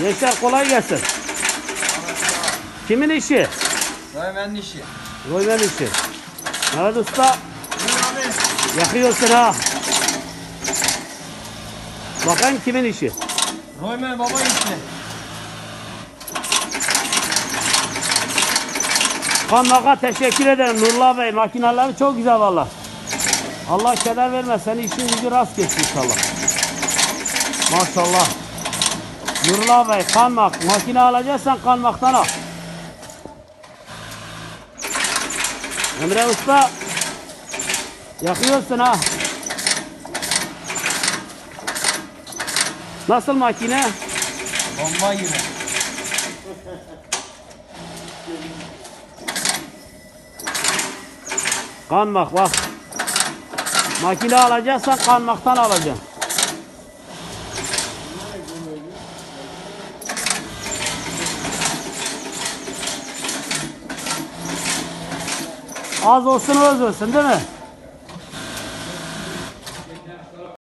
Gençler kolay gelsin. Kimin işi? Daymen işi. Roymen işi. Mehmet Usta yakıyorsun ha. Bakayım kimin işi? Roymen baba işi. Kanmaka teşekkür ederim Nurullah Bey. Makinaları çok güzel valla. Allah keder vermez. Senin işin gücü rast geçsin inşallah. Maşallah. Nurullah Bey kanmak. Makine alacaksan kanmaktan al. Emre Usta. Yakıyorsun ha. Nasıl makine? Bomba gibi. Kanmak bak. Makine alacaksan kanmaktan alacaksın. Az olsun öz olsun değil mi?